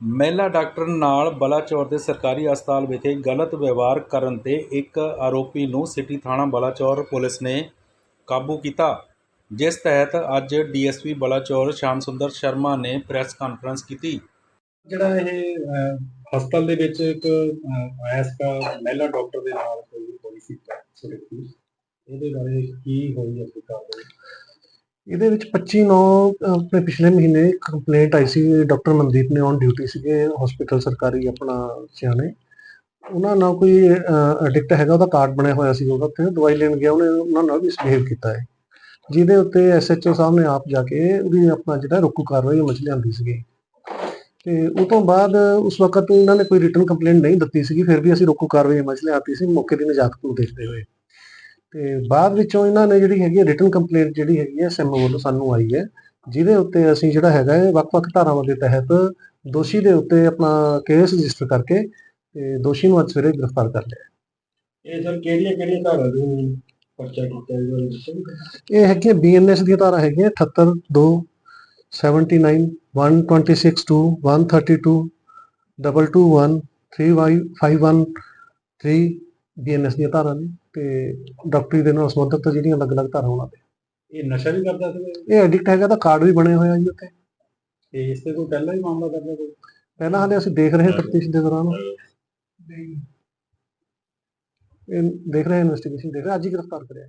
ਮਹਿਲਾ ਡਾਕਟਰ ਨਾਲ ਬਲਾਚੌਰ ਦੇ ਸਰਕਾਰੀ ਹਸਪਤਾਲ ਵਿਖੇ ਗਲਤ ਵਿਵਹਾਰ ਕਰਨ ਤੇ ਇੱਕ ਆਰੋਪੀ ਨੂੰ ਸਿਟੀ ਥਾਣਾ ਬਲਾਚੌਰ ਪੁਲਿਸ ਨੇ ਕਾਬੂ ਕੀਤਾ ਜਿਸ ਤਹਿਤ ਅੱਜ ਡੀਐਸਪੀ ਬਲਾਚੌਰ ਸ਼ਾਮ ਸੁੰਦਰ ਸ਼ਰਮਾ ਨੇ ਪ੍ਰੈਸ ਕਾਨਫਰੰਸ ਕੀਤੀ। ਜਿਹੜਾ ਇਹ ਅਹ, ਹਸਪਤਾਲ ਦੇ ਵਿੱਚ ਇੱਕ ਅਹ, ਮਹਿਲਾ ਡਾਕਟਰ ਦੇ ਨਾਲ ਕੋਈ ਹੋਈ ਸੀ ਇਹਦੇ ਬਾਰੇ ਕੀ ਹੋਈ ਹੈ ਕਾਰਵਾਈ ਇਹਦੇ ਵਿੱਚ 25 9 ਆਪਣੇ ਪਿਛਲੇ ਮਹੀਨੇ ਕੰਪਲੇਂਟ ਆਈ ਸੀ ਡਾਕਟਰ ਮਨਦੀਪ ਨੇ ਔਨ ਡਿਊਟੀ ਸੀਗੇ ਹਸਪੀਟਲ ਸਰਕਾਰੀ ਆਪਣਾ ਸਿਆਣੇ। ਉਹਨਾਂ ਨਾਲ ਕੋਈ ਐਡਿਕਟ ਹੈਗਾ, ਉਹਦਾ ਕਾਰਡ ਬਣਿਆ ਹੋਇਆ ਸੀ, ਉਹਦਾ ਤੇ ਦਵਾਈ ਲੈਣ ਗਿਆ, ਉਹਨੇ ਉਹਨਾਂ ਨਾਲ ਮਿਸਬਿਹੇਵ ਕੀਤਾ ਹੈ। ਜਿਹਦੇ ਉੱਤੇ ਐਸਐਚਓ ਸਾਹਿਬ ਨੇ ਆਪ ਜਾ ਕੇ ਉਹਦੀ ਆਪਣਾ ਜਿਹੜਾ ਰੋਕੂ ਕਾਰਵਾਈ ਅਮਲ 'ਚ ਲਿਆਂਦੀ ਸੀਗੀ। ਤੇ ਉਹ ਤੋਂ ਬਾਅਦ ਉਸ ਵਕਤ ਉਹਨਾਂ ਨੇ ਕੋਈ ਰਿਟਨ ਕੰਪਲੇਂਟ ਨਹੀਂ ਦਿੱਤੀ ਸੀਗੀ, ਫਿਰ ਵੀ ਅਸੀਂ ਰੋਕੂ ਕਾਰਵਾਈ ਅਮਲ ਲਿਆਤੀ ਸੀ, ਮੌਕੇ ਦੀ ਨਜਾਤ ਨੂੰ ਦੇਖਦੇ ਹੋਏ। ਤੇ ਬਾਅਦ ਵਿੱਚੋਂ ਇਹਨਾਂ ਨੇ ਜਿਹੜੀ ਹੈਗੀ ਰਿਟਨ ਕੰਪਲੇਂਟ ਜਿਹੜੀ ਹੈਗੀ ਹੈ ਐਸਐਮਓ ਵੱਲੋਂ ਸਾਨੂੰ ਆਈ ਹੈ ਜਿਹਦੇ ਉੱਤੇ ਅਸੀਂ ਜਿਹੜਾ ਹੈਗਾ ਹੈ ਵੱਖ-ਵੱਖ ਧਾਰਾਵਾਂ ਦੇ ਤਹਿਤ ਦੋਸ਼ੀ ਦੇ ਉੱਤੇ ਆਪਣਾ ਕੇਸ ਰਜਿਸਟਰ ਕਰਕੇ ਤੇ ਦੋਸ਼ੀ ਨੂੰ ਅੱਜ ਸਵੇਰੇ ਗ੍ਰਿਫਤਾਰ ਕਰ ਲਿਆ। ਇਹ ਸਰ ਕਿਹੜੀਆਂ ਕਿਹੜੀਆਂ ਧਾਰਾ ਦੇ ਪਰਚਾ ਕੀਤਾ ਦੱਸੋਗੇ ਇਹ ਹੈਗੀਆਂ ਬੀਐਨਐਸ ਦੀਆਂ ਧਾਰਾ ਹੈਗੀਆਂ 78 2 79 126 2 132 221 351 ਬੀਐਨਐਸ ਦੀਆਂ ਧਾਰਾ ਨੇ ਤੇ ਡਾਕਟਰੀ ਦੇ ਨਾਲ ਸੰਬੰਧਿਤ ਜਿਹੜੀਆਂ ਅਲੱਗ-ਅਲੱਗ ਧਾਰਾ ਉਹਨਾਂ ਤੇ। ਇਹ ਨਸ਼ਾ ਵੀ ਕਰਦਾ ਸੀ? ਇਹ ਐਡਿਕਟ ਹੈਗਾ ਤਾਂ ਕਾਰਡ ਵੀ ਬਣੇ ਹੋਏ ਆ ਜੀ ਉੱਤੇ ਤੇ ਇਸ ਤੇ ਕੋਈ ਪਹਿਲਾਂ ਹੀ ਮਾਮਲਾ ਕਰਦਾ ਕੋਈ? ਪਹਿਲਾਂ ਹਾਲੇ ਅਸੀਂ ਦੇਖ ਰਹੇ ਹਾਂ ਤਫਤੀਸ਼ ਦੇ ਦੌਰਾਨ। ਇਹ ਦੇਖ ਰਹੇ ਹਾਂ ਇਨਵੈਸਟੀਗੇਸ਼ਨ ਦੇਖ ਰਹੇ ਅੱਜ ਹੀ ਗ੍ਰਿਫਤਾਰ ਕਰਿਆ।